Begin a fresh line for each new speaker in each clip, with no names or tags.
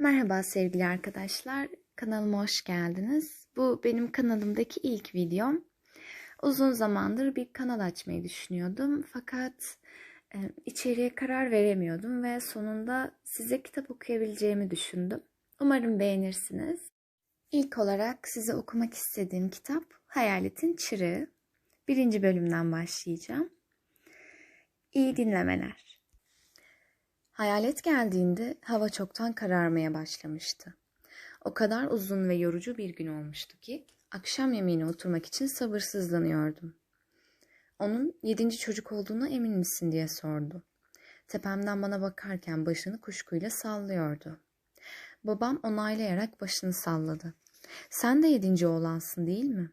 Merhaba sevgili arkadaşlar, kanalıma hoş geldiniz. Bu benim kanalımdaki ilk videom. Uzun zamandır bir kanal açmayı düşünüyordum fakat e, içeriye karar veremiyordum ve sonunda size kitap okuyabileceğimi düşündüm. Umarım beğenirsiniz. İlk olarak size okumak istediğim kitap Hayaletin Çırağı. Birinci bölümden başlayacağım. İyi dinlemeler. Hayalet geldiğinde hava çoktan kararmaya başlamıştı. O kadar uzun ve yorucu bir gün olmuştu ki akşam yemeğine oturmak için sabırsızlanıyordum. Onun yedinci çocuk olduğuna emin misin diye sordu. Tepemden bana bakarken başını kuşkuyla sallıyordu. Babam onaylayarak başını salladı. Sen de yedinci oğlansın değil mi?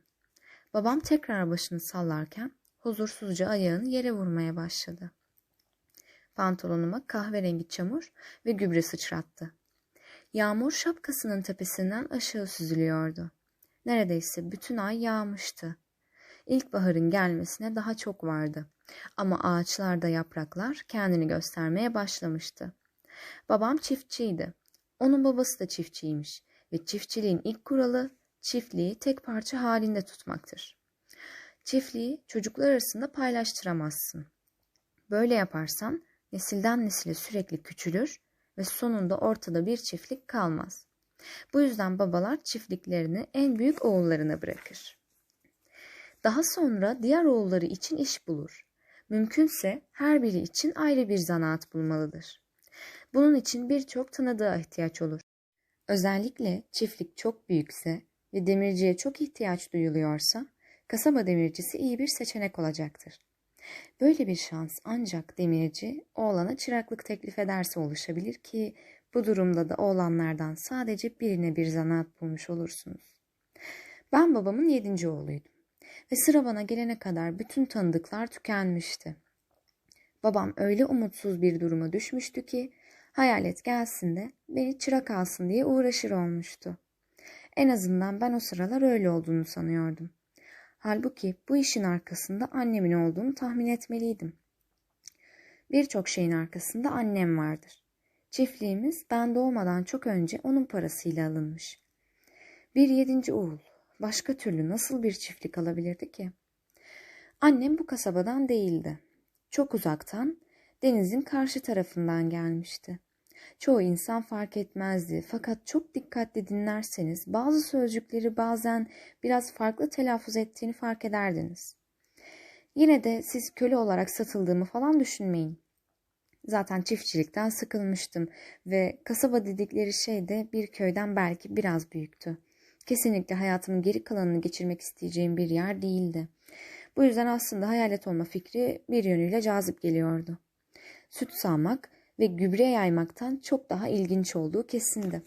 Babam tekrar başını sallarken huzursuzca ayağını yere vurmaya başladı. Pantolonuma kahverengi çamur ve gübre sıçrattı. Yağmur şapkasının tepesinden aşağı süzülüyordu. Neredeyse bütün ay yağmıştı. İlkbaharın gelmesine daha çok vardı. Ama ağaçlarda yapraklar kendini göstermeye başlamıştı. Babam çiftçiydi. Onun babası da çiftçiymiş ve çiftçiliğin ilk kuralı çiftliği tek parça halinde tutmaktır. Çiftliği çocuklar arasında paylaştıramazsın. Böyle yaparsan nesilden nesile sürekli küçülür ve sonunda ortada bir çiftlik kalmaz. Bu yüzden babalar çiftliklerini en büyük oğullarına bırakır. Daha sonra diğer oğulları için iş bulur. Mümkünse her biri için ayrı bir zanaat bulmalıdır. Bunun için birçok tanıdığa ihtiyaç olur. Özellikle çiftlik çok büyükse ve demirciye çok ihtiyaç duyuluyorsa kasaba demircisi iyi bir seçenek olacaktır. Böyle bir şans ancak demirci oğlana çıraklık teklif ederse oluşabilir ki bu durumda da oğlanlardan sadece birine bir zanaat bulmuş olursunuz. Ben babamın yedinci oğluydum ve sıra bana gelene kadar bütün tanıdıklar tükenmişti. Babam öyle umutsuz bir duruma düşmüştü ki hayalet gelsin de beni çırak alsın diye uğraşır olmuştu. En azından ben o sıralar öyle olduğunu sanıyordum. Halbuki bu işin arkasında annemin olduğunu tahmin etmeliydim. Birçok şeyin arkasında annem vardır. Çiftliğimiz ben doğmadan çok önce onun parasıyla alınmış. Bir yedinci oğul. Başka türlü nasıl bir çiftlik alabilirdi ki? Annem bu kasabadan değildi. Çok uzaktan, denizin karşı tarafından gelmişti. Çoğu insan fark etmezdi fakat çok dikkatli dinlerseniz bazı sözcükleri bazen biraz farklı telaffuz ettiğini fark ederdiniz. Yine de siz köle olarak satıldığımı falan düşünmeyin. Zaten çiftçilikten sıkılmıştım ve kasaba dedikleri şey de bir köyden belki biraz büyüktü. Kesinlikle hayatımın geri kalanını geçirmek isteyeceğim bir yer değildi. Bu yüzden aslında hayalet olma fikri bir yönüyle cazip geliyordu. Süt sağmak ve gübre yaymaktan çok daha ilginç olduğu kesindi.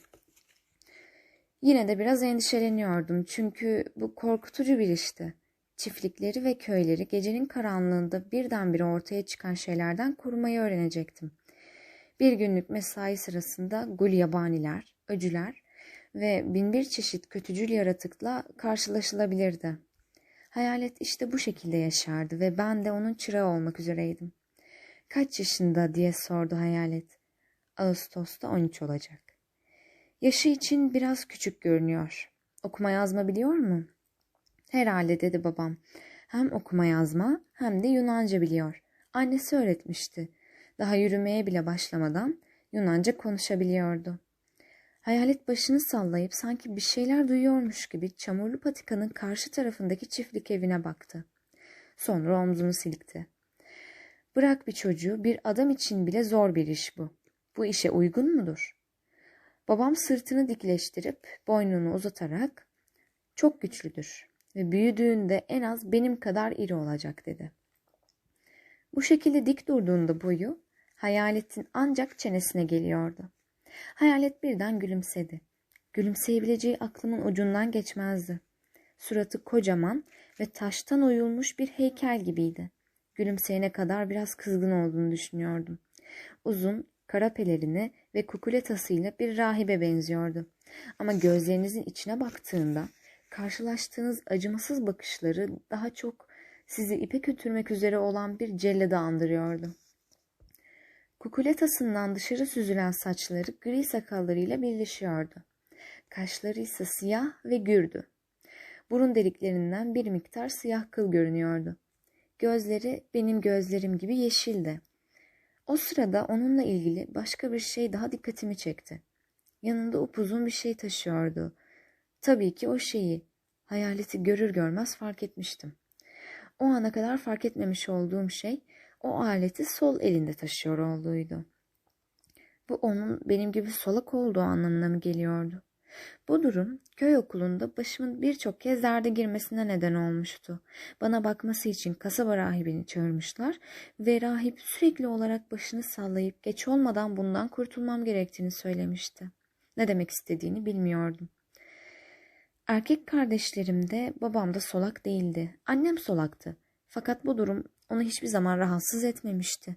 Yine de biraz endişeleniyordum çünkü bu korkutucu bir işti. Çiftlikleri ve köyleri gecenin karanlığında birdenbire ortaya çıkan şeylerden korumayı öğrenecektim. Bir günlük mesai sırasında gulyabaniler, öcüler ve binbir çeşit kötücül yaratıkla karşılaşılabilirdi. Hayalet işte bu şekilde yaşardı ve ben de onun çırağı olmak üzereydim. Kaç yaşında diye sordu hayalet. Ağustos'ta 13 olacak. Yaşı için biraz küçük görünüyor. Okuma yazma biliyor mu? Herhalde dedi babam. Hem okuma yazma hem de Yunanca biliyor. Annesi öğretmişti. Daha yürümeye bile başlamadan Yunanca konuşabiliyordu. Hayalet başını sallayıp sanki bir şeyler duyuyormuş gibi çamurlu patikanın karşı tarafındaki çiftlik evine baktı. Sonra omzunu silkti. Bırak bir çocuğu bir adam için bile zor bir iş bu. Bu işe uygun mudur? Babam sırtını dikleştirip boynunu uzatarak çok güçlüdür ve büyüdüğünde en az benim kadar iri olacak dedi. Bu şekilde dik durduğunda boyu hayaletin ancak çenesine geliyordu. Hayalet birden gülümsedi. Gülümseyebileceği aklımın ucundan geçmezdi. Suratı kocaman ve taştan oyulmuş bir heykel gibiydi. Gülümseyene kadar biraz kızgın olduğunu düşünüyordum. Uzun, kara pelerini ve kukuletasıyla bir rahibe benziyordu. Ama gözlerinizin içine baktığında karşılaştığınız acımasız bakışları daha çok sizi ipe götürmek üzere olan bir cellede andırıyordu. Kukuletasından dışarı süzülen saçları gri sakallarıyla birleşiyordu. Kaşları ise siyah ve gürdü. Burun deliklerinden bir miktar siyah kıl görünüyordu. Gözleri benim gözlerim gibi yeşildi. O sırada onunla ilgili başka bir şey daha dikkatimi çekti. Yanında upuzun bir şey taşıyordu. Tabii ki o şeyi, hayaleti görür görmez fark etmiştim. O ana kadar fark etmemiş olduğum şey, o aleti sol elinde taşıyor olduğuydu. Bu onun benim gibi solak olduğu anlamına mı geliyordu? Bu durum köy okulunda başımın birçok kez derde girmesine neden olmuştu. Bana bakması için kasaba rahibini çağırmışlar ve rahip sürekli olarak başını sallayıp geç olmadan bundan kurtulmam gerektiğini söylemişti. Ne demek istediğini bilmiyordum. Erkek kardeşlerim de babam da solak değildi. Annem solaktı. Fakat bu durum onu hiçbir zaman rahatsız etmemişti.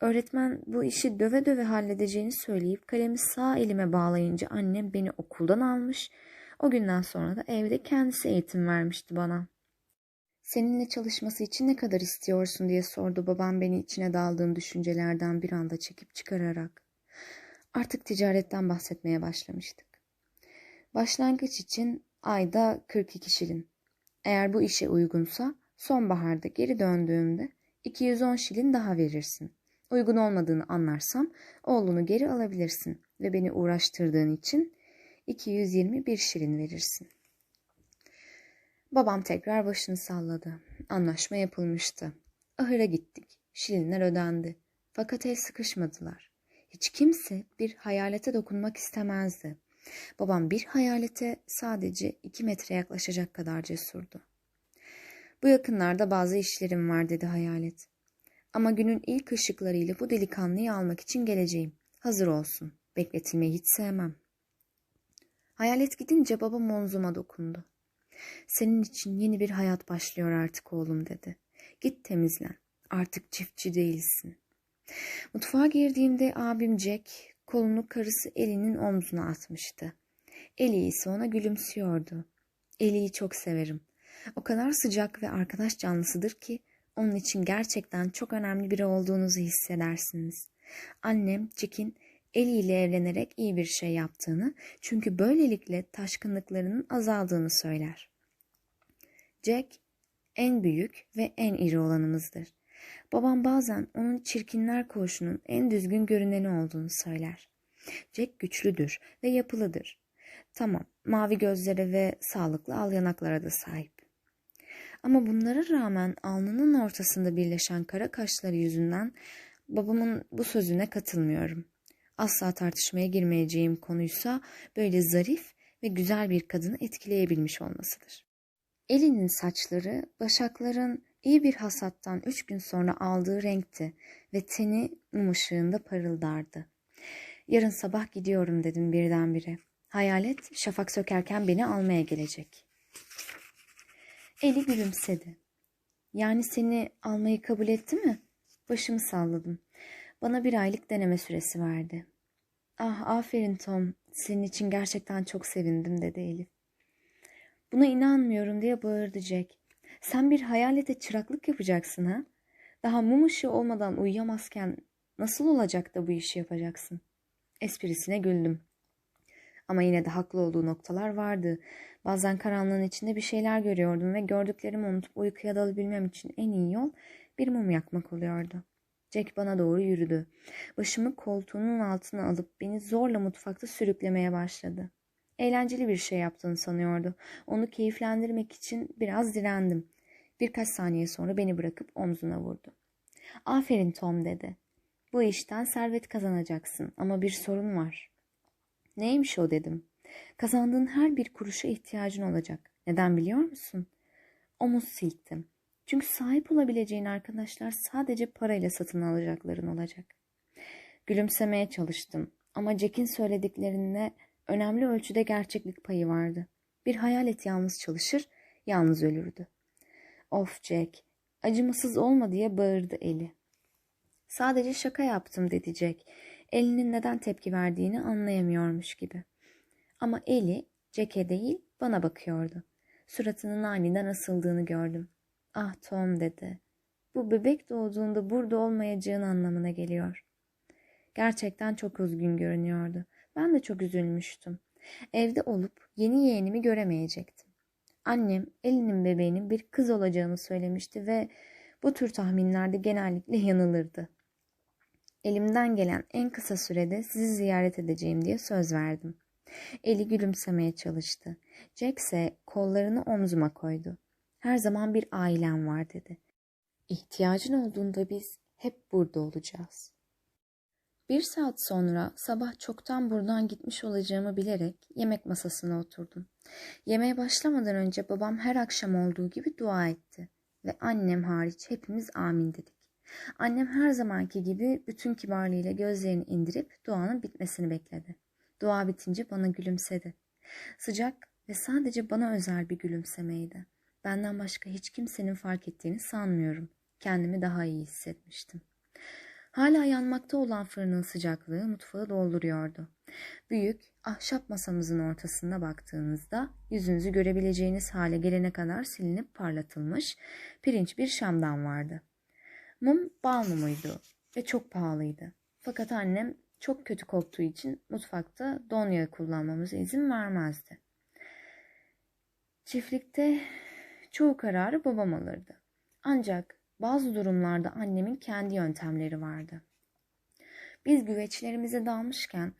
Öğretmen bu işi döve döve halledeceğini söyleyip kalemi sağ elime bağlayınca annem beni okuldan almış. O günden sonra da evde kendisi eğitim vermişti bana. Seninle çalışması için ne kadar istiyorsun diye sordu babam beni içine daldığım düşüncelerden bir anda çekip çıkararak. Artık ticaretten bahsetmeye başlamıştık. Başlangıç için ayda 42 şilin. Eğer bu işe uygunsa sonbaharda geri döndüğümde 210 şilin daha verirsin. Uygun olmadığını anlarsam oğlunu geri alabilirsin ve beni uğraştırdığın için 221 şirin verirsin. Babam tekrar başını salladı. Anlaşma yapılmıştı. Ahıra gittik. Şirinler ödendi. Fakat el sıkışmadılar. Hiç kimse bir hayalete dokunmak istemezdi. Babam bir hayalete sadece iki metre yaklaşacak kadar cesurdu. Bu yakınlarda bazı işlerim var dedi hayalet. Ama günün ilk ışıklarıyla bu delikanlıyı almak için geleceğim. Hazır olsun. Bekletilmeyi hiç sevmem. Hayalet gidince babam omzuma dokundu. Senin için yeni bir hayat başlıyor artık oğlum dedi. Git temizlen. Artık çiftçi değilsin. Mutfağa girdiğimde abim Jack kolunu karısı Eli'nin omzuna atmıştı. Eli ise ona gülümsüyordu. Eli'yi çok severim. O kadar sıcak ve arkadaş canlısıdır ki onun için gerçekten çok önemli biri olduğunuzu hissedersiniz. Annem Jack'in Eli ile evlenerek iyi bir şey yaptığını çünkü böylelikle taşkınlıklarının azaldığını söyler. Jack en büyük ve en iri olanımızdır. Babam bazen onun çirkinler koğuşunun en düzgün görüneni olduğunu söyler. Jack güçlüdür ve yapılıdır. Tamam, mavi gözlere ve sağlıklı al yanaklara da sahip. Ama bunlara rağmen alnının ortasında birleşen kara kaşları yüzünden babamın bu sözüne katılmıyorum. Asla tartışmaya girmeyeceğim konuysa böyle zarif ve güzel bir kadını etkileyebilmiş olmasıdır. Elinin saçları başakların iyi bir hasattan üç gün sonra aldığı renkti ve teni mum ışığında parıldardı. Yarın sabah gidiyorum dedim birdenbire. Hayalet şafak sökerken beni almaya gelecek. Eli gülümsedi. Yani seni almayı kabul etti mi? Başımı salladım. Bana bir aylık deneme süresi verdi. Ah aferin Tom. Senin için gerçekten çok sevindim dedi Elif. Buna inanmıyorum diye bağırdı Jack. Sen bir hayalete çıraklık yapacaksın ha? Daha mum ışığı olmadan uyuyamazken nasıl olacak da bu işi yapacaksın? Esprisine güldüm. Ama yine de haklı olduğu noktalar vardı. Bazen karanlığın içinde bir şeyler görüyordum ve gördüklerimi unutup uykuya dalabilmem için en iyi yol bir mum yakmak oluyordu. Jack bana doğru yürüdü. Başımı koltuğunun altına alıp beni zorla mutfakta sürüklemeye başladı. Eğlenceli bir şey yaptığını sanıyordu. Onu keyiflendirmek için biraz direndim. Birkaç saniye sonra beni bırakıp omzuna vurdu. Aferin Tom dedi. Bu işten servet kazanacaksın ama bir sorun var. Neymiş o dedim. Kazandığın her bir kuruşa ihtiyacın olacak. Neden biliyor musun? Omuz silktim. Çünkü sahip olabileceğin arkadaşlar sadece parayla satın alacakların olacak. Gülümsemeye çalıştım ama Jack'in söylediklerinde önemli ölçüde gerçeklik payı vardı. Bir hayalet yalnız çalışır, yalnız ölürdü. Of Jack, acımasız olma diye bağırdı Eli. Sadece şaka yaptım dedi Jack. Elinin neden tepki verdiğini anlayamıyormuş gibi. Ama Eli Jack'e değil bana bakıyordu. Suratının aniden asıldığını gördüm. Ah Tom dedi. Bu bebek doğduğunda burada olmayacağın anlamına geliyor. Gerçekten çok üzgün görünüyordu. Ben de çok üzülmüştüm. Evde olup yeni yeğenimi göremeyecektim. Annem Elinin bebeğinin bir kız olacağını söylemişti ve bu tür tahminlerde genellikle yanılırdı. Elimden gelen en kısa sürede sizi ziyaret edeceğim diye söz verdim. Eli gülümsemeye çalıştı. Jack ise kollarını omzuma koydu. Her zaman bir ailem var dedi. İhtiyacın olduğunda biz hep burada olacağız. Bir saat sonra sabah çoktan buradan gitmiş olacağımı bilerek yemek masasına oturdum. Yemeğe başlamadan önce babam her akşam olduğu gibi dua etti ve annem hariç hepimiz amin dedik. Annem her zamanki gibi bütün kibarlığıyla gözlerini indirip duanın bitmesini bekledi. Dua bitince bana gülümsedi. Sıcak ve sadece bana özel bir gülümsemeydi. Benden başka hiç kimsenin fark ettiğini sanmıyorum. Kendimi daha iyi hissetmiştim. Hala yanmakta olan fırının sıcaklığı mutfağı dolduruyordu. Büyük, ahşap masamızın ortasında baktığınızda yüzünüzü görebileceğiniz hale gelene kadar silinip parlatılmış pirinç bir şamdan vardı. Mum bal mumuydu ve çok pahalıydı. Fakat annem çok kötü koktuğu için mutfakta don yağı kullanmamıza izin vermezdi. Çiftlikte çoğu kararı babam alırdı. Ancak bazı durumlarda annemin kendi yöntemleri vardı. Biz güveçlerimize dalmışken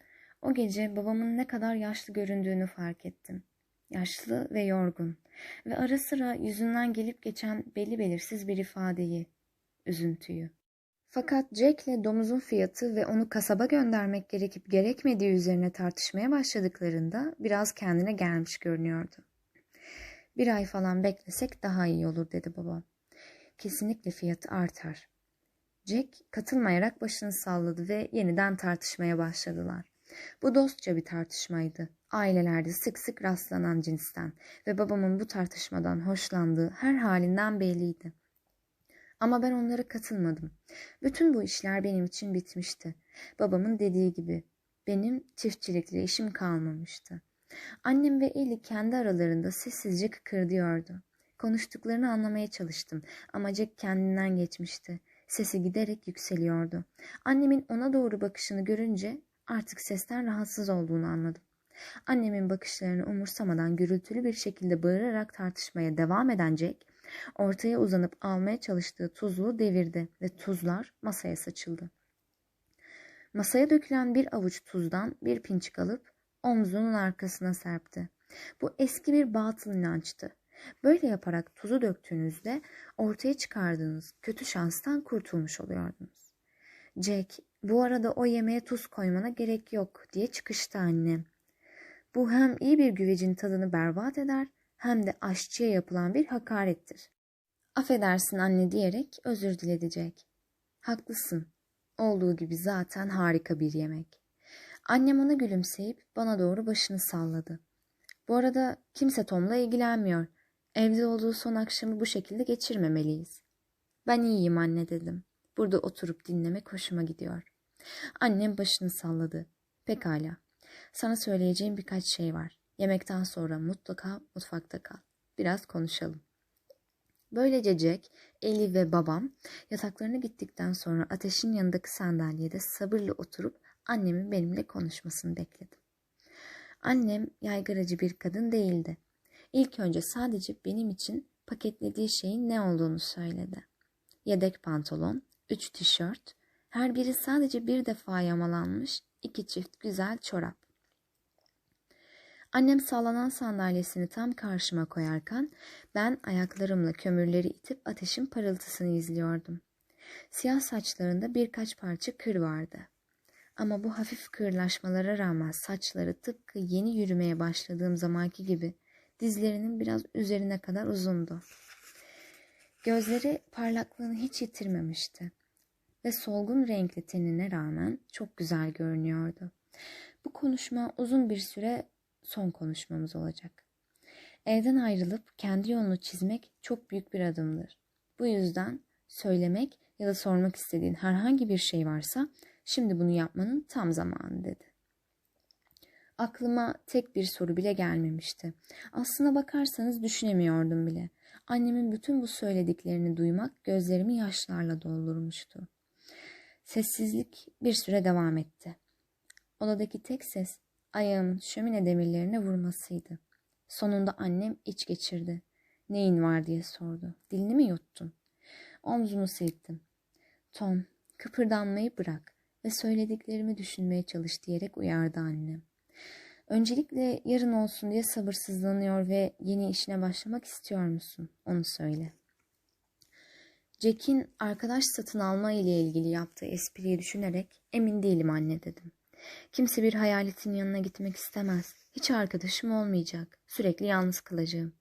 o gece babamın ne kadar yaşlı göründüğünü fark ettim. Yaşlı ve yorgun ve ara sıra yüzünden gelip geçen belli belirsiz bir ifadeyi, üzüntüyü. Fakat Jack'le domuzun fiyatı ve onu kasaba göndermek gerekip gerekmediği üzerine tartışmaya başladıklarında biraz kendine gelmiş görünüyordu. Bir ay falan beklesek daha iyi olur dedi babam. Kesinlikle fiyatı artar. Jack katılmayarak başını salladı ve yeniden tartışmaya başladılar. Bu dostça bir tartışmaydı. Ailelerde sık sık rastlanan cinsten ve babamın bu tartışmadan hoşlandığı her halinden belliydi. Ama ben onlara katılmadım. Bütün bu işler benim için bitmişti. Babamın dediği gibi benim çiftçilikle işim kalmamıştı. Annem ve Eli kendi aralarında sessizce kıkırdıyordu. Konuştuklarını anlamaya çalıştım ama Jack kendinden geçmişti. Sesi giderek yükseliyordu. Annemin ona doğru bakışını görünce artık sesten rahatsız olduğunu anladım. Annemin bakışlarını umursamadan gürültülü bir şekilde bağırarak tartışmaya devam eden Jack, ortaya uzanıp almaya çalıştığı tuzluğu devirdi ve tuzlar masaya saçıldı. Masaya dökülen bir avuç tuzdan bir pinçik alıp omzunun arkasına serpti. Bu eski bir batıl inançtı. Böyle yaparak tuzu döktüğünüzde ortaya çıkardığınız kötü şanstan kurtulmuş oluyordunuz. Jack, bu arada o yemeğe tuz koymana gerek yok diye çıkıştı annem. Bu hem iyi bir güvecin tadını berbat eder hem de aşçıya yapılan bir hakarettir. Affedersin anne diyerek özür diledecek. Haklısın. Olduğu gibi zaten harika bir yemek. Annem ona gülümseyip bana doğru başını salladı. Bu arada kimse Tom'la ilgilenmiyor. Evde olduğu son akşamı bu şekilde geçirmemeliyiz. Ben iyiyim anne dedim. Burada oturup dinlemek hoşuma gidiyor. Annem başını salladı. Pekala. Sana söyleyeceğim birkaç şey var. Yemekten sonra mutlaka mutfakta kal. Biraz konuşalım. Böylece Jack, Eli ve babam yataklarına gittikten sonra ateşin yanındaki sandalyede sabırla oturup annemin benimle konuşmasını bekledim. Annem yaygaracı bir kadın değildi. İlk önce sadece benim için paketlediği şeyin ne olduğunu söyledi. Yedek pantolon, üç tişört, her biri sadece bir defa yamalanmış iki çift güzel çorap. Annem sallanan sandalyesini tam karşıma koyarken ben ayaklarımla kömürleri itip ateşin parıltısını izliyordum. Siyah saçlarında birkaç parça kır vardı. Ama bu hafif kırlaşmalara rağmen saçları tıpkı yeni yürümeye başladığım zamanki gibi dizlerinin biraz üzerine kadar uzundu. Gözleri parlaklığını hiç yitirmemişti ve solgun renkli tenine rağmen çok güzel görünüyordu. Bu konuşma uzun bir süre son konuşmamız olacak. Evden ayrılıp kendi yolunu çizmek çok büyük bir adımdır. Bu yüzden söylemek ya da sormak istediğin herhangi bir şey varsa şimdi bunu yapmanın tam zamanı dedi. Aklıma tek bir soru bile gelmemişti. Aslına bakarsanız düşünemiyordum bile. Annemin bütün bu söylediklerini duymak gözlerimi yaşlarla doldurmuştu. Sessizlik bir süre devam etti. Odadaki tek ses ayağımın şömine demirlerine vurmasıydı. Sonunda annem iç geçirdi. Neyin var diye sordu. Dilini mi yuttun? Omzumu silktim. Tom, kıpırdanmayı bırak ve söylediklerimi düşünmeye çalış diyerek uyardı annem. Öncelikle yarın olsun diye sabırsızlanıyor ve yeni işine başlamak istiyor musun? Onu söyle. Jack'in arkadaş satın alma ile ilgili yaptığı espriyi düşünerek emin değilim anne dedim. Kimse bir hayaletin yanına gitmek istemez. Hiç arkadaşım olmayacak. Sürekli yalnız kalacağım.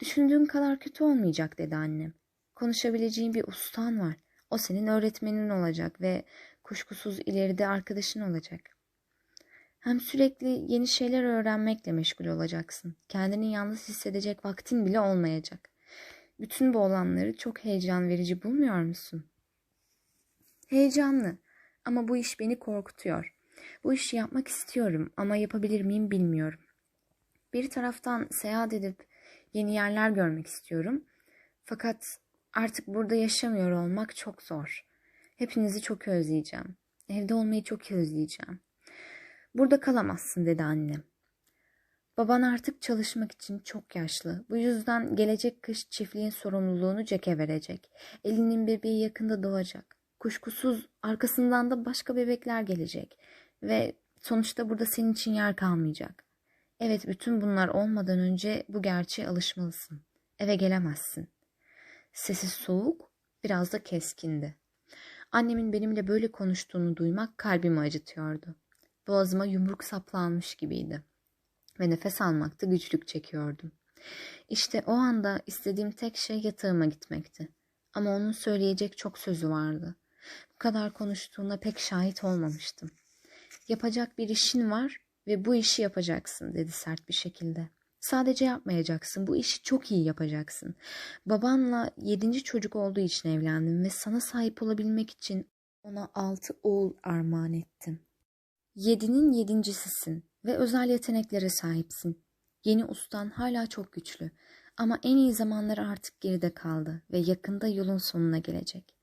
Düşündüğün kadar kötü olmayacak dedi annem. Konuşabileceğin bir ustan var. O senin öğretmenin olacak ve kuşkusuz ileride arkadaşın olacak. Hem sürekli yeni şeyler öğrenmekle meşgul olacaksın. Kendini yalnız hissedecek vaktin bile olmayacak. Bütün bu olanları çok heyecan verici bulmuyor musun? Heyecanlı ama bu iş beni korkutuyor. Bu işi yapmak istiyorum ama yapabilir miyim bilmiyorum. Bir taraftan seyahat edip yeni yerler görmek istiyorum. Fakat artık burada yaşamıyor olmak çok zor. Hepinizi çok özleyeceğim. Evde olmayı çok özleyeceğim. Burada kalamazsın dedi annem. Baban artık çalışmak için çok yaşlı. Bu yüzden gelecek kış çiftliğin sorumluluğunu Jack'e verecek. Elinin bebeği yakında doğacak. Kuşkusuz arkasından da başka bebekler gelecek. Ve sonuçta burada senin için yer kalmayacak. Evet bütün bunlar olmadan önce bu gerçeğe alışmalısın. Eve gelemezsin. Sesi soğuk, biraz da keskindi. Annemin benimle böyle konuştuğunu duymak kalbimi acıtıyordu. Boğazıma yumruk saplanmış gibiydi ve nefes almakta güçlük çekiyordum. İşte o anda istediğim tek şey yatağıma gitmekti. Ama onun söyleyecek çok sözü vardı. Bu kadar konuştuğuna pek şahit olmamıştım. Yapacak bir işin var ve bu işi yapacaksın dedi sert bir şekilde. Sadece yapmayacaksın. Bu işi çok iyi yapacaksın. Babanla yedinci çocuk olduğu için evlendim ve sana sahip olabilmek için ona altı oğul armağan ettim. Yedinin yedincisisin ve özel yeteneklere sahipsin. Yeni ustan hala çok güçlü ama en iyi zamanları artık geride kaldı ve yakında yolun sonuna gelecek.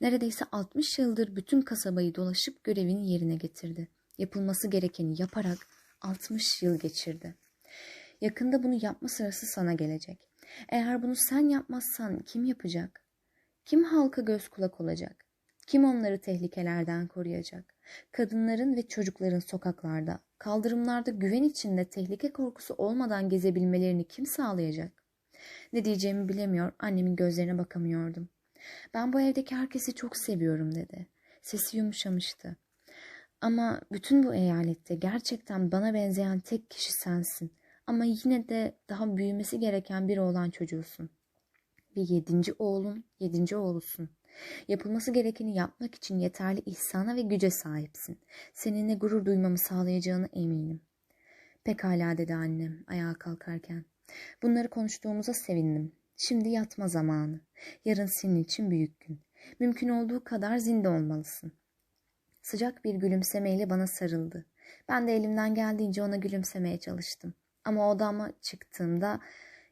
Neredeyse 60 yıldır bütün kasabayı dolaşıp görevini yerine getirdi. Yapılması gerekeni yaparak 60 yıl geçirdi. Yakında bunu yapma sırası sana gelecek. Eğer bunu sen yapmazsan kim yapacak? Kim halka göz kulak olacak? Kim onları tehlikelerden koruyacak? Kadınların ve çocukların sokaklarda, kaldırımlarda güven içinde tehlike korkusu olmadan gezebilmelerini kim sağlayacak? Ne diyeceğimi bilemiyor, annemin gözlerine bakamıyordum. Ben bu evdeki herkesi çok seviyorum dedi. Sesi yumuşamıştı. Ama bütün bu eyalette gerçekten bana benzeyen tek kişi sensin. Ama yine de daha büyümesi gereken bir oğlan çocuğusun. Bir yedinci oğlun, yedinci oğlusun. Yapılması gerekeni yapmak için yeterli ihsana ve güce sahipsin. Seninle gurur duymamı sağlayacağına eminim. Pekala dedi annem ayağa kalkarken. Bunları konuştuğumuza sevindim. Şimdi yatma zamanı. Yarın senin için büyük gün. Mümkün olduğu kadar zinde olmalısın. Sıcak bir gülümsemeyle bana sarıldı. Ben de elimden geldiğince ona gülümsemeye çalıştım. Ama odama çıktığımda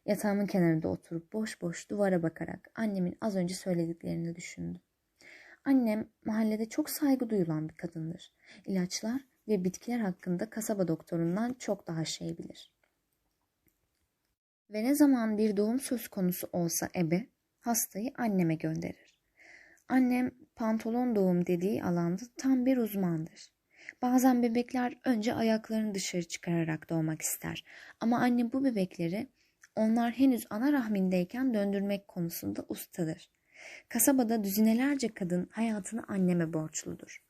Yatağımın kenarında oturup boş boş duvara bakarak annemin az önce söylediklerini düşündüm. Annem mahallede çok saygı duyulan bir kadındır. İlaçlar ve bitkiler hakkında kasaba doktorundan çok daha şey bilir. Ve ne zaman bir doğum söz konusu olsa ebe hastayı anneme gönderir. Annem pantolon doğum dediği alanda tam bir uzmandır. Bazen bebekler önce ayaklarını dışarı çıkararak doğmak ister. Ama anne bu bebekleri onlar henüz ana rahmindeyken döndürmek konusunda ustadır. Kasabada düzinelerce kadın hayatını anneme borçludur.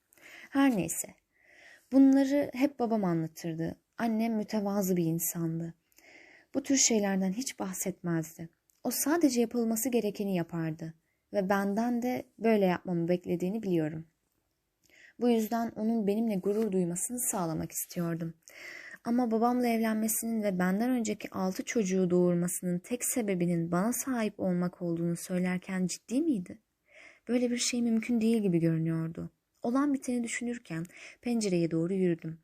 Her neyse. Bunları hep babam anlatırdı. Annem mütevazı bir insandı. Bu tür şeylerden hiç bahsetmezdi. O sadece yapılması gerekeni yapardı ve benden de böyle yapmamı beklediğini biliyorum. Bu yüzden onun benimle gurur duymasını sağlamak istiyordum. Ama babamla evlenmesinin ve benden önceki altı çocuğu doğurmasının tek sebebinin bana sahip olmak olduğunu söylerken ciddi miydi? Böyle bir şey mümkün değil gibi görünüyordu. Olan biteni düşünürken pencereye doğru yürüdüm.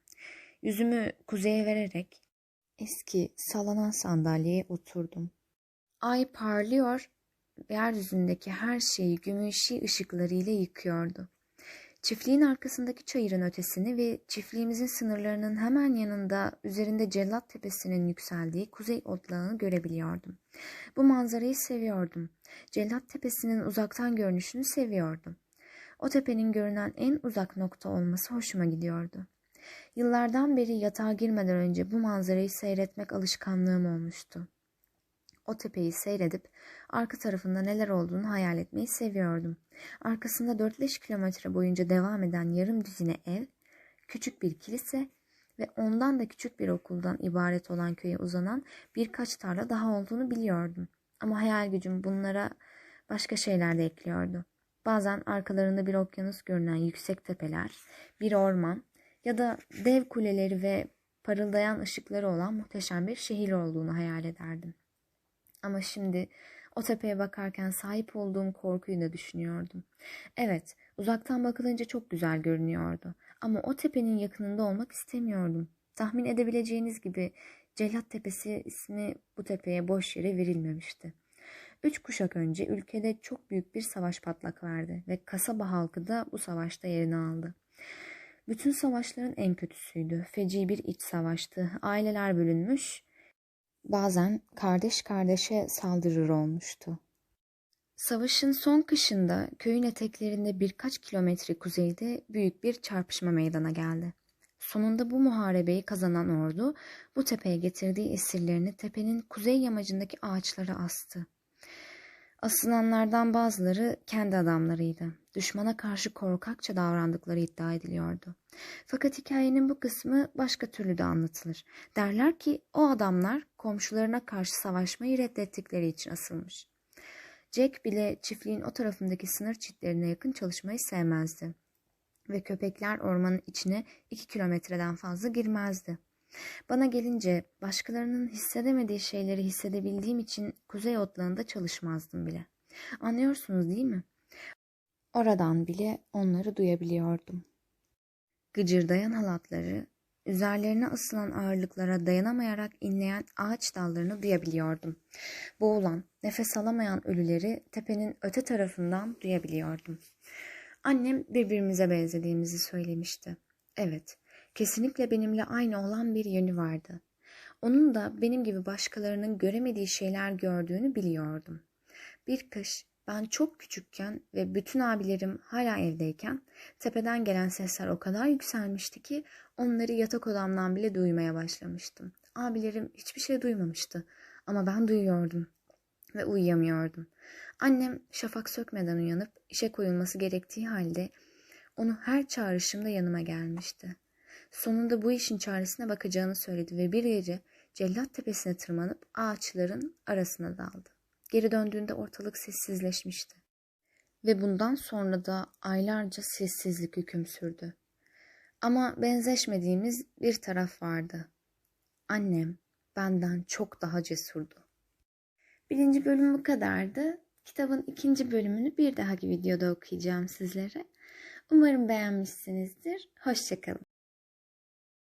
Yüzümü kuzeye vererek eski sallanan sandalyeye oturdum. Ay parlıyor, yeryüzündeki her şeyi gümüşi ışıklarıyla yıkıyordu. Çiftliğin arkasındaki çayırın ötesini ve çiftliğimizin sınırlarının hemen yanında üzerinde Cellat Tepesi'nin yükseldiği kuzey otlağını görebiliyordum. Bu manzarayı seviyordum. Cellat Tepesi'nin uzaktan görünüşünü seviyordum. O tepenin görünen en uzak nokta olması hoşuma gidiyordu. Yıllardan beri yatağa girmeden önce bu manzarayı seyretmek alışkanlığım olmuştu. O tepeyi seyredip arka tarafında neler olduğunu hayal etmeyi seviyordum. Arkasında 4-5 kilometre boyunca devam eden yarım düzine ev, küçük bir kilise ve ondan da küçük bir okuldan ibaret olan köye uzanan birkaç tarla daha olduğunu biliyordum. Ama hayal gücüm bunlara başka şeyler de ekliyordu. Bazen arkalarında bir okyanus görünen yüksek tepeler, bir orman ya da dev kuleleri ve parıldayan ışıkları olan muhteşem bir şehir olduğunu hayal ederdim. Ama şimdi o tepeye bakarken sahip olduğum korkuyu da düşünüyordum. Evet, uzaktan bakılınca çok güzel görünüyordu. Ama o tepenin yakınında olmak istemiyordum. Tahmin edebileceğiniz gibi Cellat Tepesi ismi bu tepeye boş yere verilmemişti. Üç kuşak önce ülkede çok büyük bir savaş patlak verdi ve kasaba halkı da bu savaşta yerini aldı. Bütün savaşların en kötüsüydü. Feci bir iç savaştı. Aileler bölünmüş, bazen kardeş kardeşe saldırır olmuştu. Savaşın son kışında köyün eteklerinde birkaç kilometre kuzeyde büyük bir çarpışma meydana geldi. Sonunda bu muharebeyi kazanan ordu bu tepeye getirdiği esirlerini tepenin kuzey yamacındaki ağaçlara astı. Asılanlardan bazıları kendi adamlarıydı. Düşmana karşı korkakça davrandıkları iddia ediliyordu. Fakat hikayenin bu kısmı başka türlü de anlatılır. Derler ki o adamlar komşularına karşı savaşmayı reddettikleri için asılmış. Jack bile çiftliğin o tarafındaki sınır çitlerine yakın çalışmayı sevmezdi. Ve köpekler ormanın içine iki kilometreden fazla girmezdi. Bana gelince başkalarının hissedemediği şeyleri hissedebildiğim için kuzey otlağında çalışmazdım bile. Anlıyorsunuz değil mi? Oradan bile onları duyabiliyordum. Gıcırdayan halatları, üzerlerine asılan ağırlıklara dayanamayarak inleyen ağaç dallarını duyabiliyordum. Boğulan, nefes alamayan ölüleri tepenin öte tarafından duyabiliyordum. Annem birbirimize benzediğimizi söylemişti. Evet, kesinlikle benimle aynı olan bir yönü vardı. Onun da benim gibi başkalarının göremediği şeyler gördüğünü biliyordum. Bir kış ben çok küçükken ve bütün abilerim hala evdeyken tepeden gelen sesler o kadar yükselmişti ki onları yatak odamdan bile duymaya başlamıştım. Abilerim hiçbir şey duymamıştı ama ben duyuyordum ve uyuyamıyordum. Annem şafak sökmeden uyanıp işe koyulması gerektiği halde onu her çağrışımda yanıma gelmişti. Sonunda bu işin çaresine bakacağını söyledi ve bir gece Cellat Tepesi'ne tırmanıp ağaçların arasına daldı. Geri döndüğünde ortalık sessizleşmişti. Ve bundan sonra da aylarca sessizlik hüküm sürdü. Ama benzeşmediğimiz bir taraf vardı. Annem benden çok daha cesurdu. Birinci bölüm bu kadardı. Kitabın ikinci bölümünü bir dahaki videoda okuyacağım sizlere. Umarım beğenmişsinizdir. Hoşçakalın.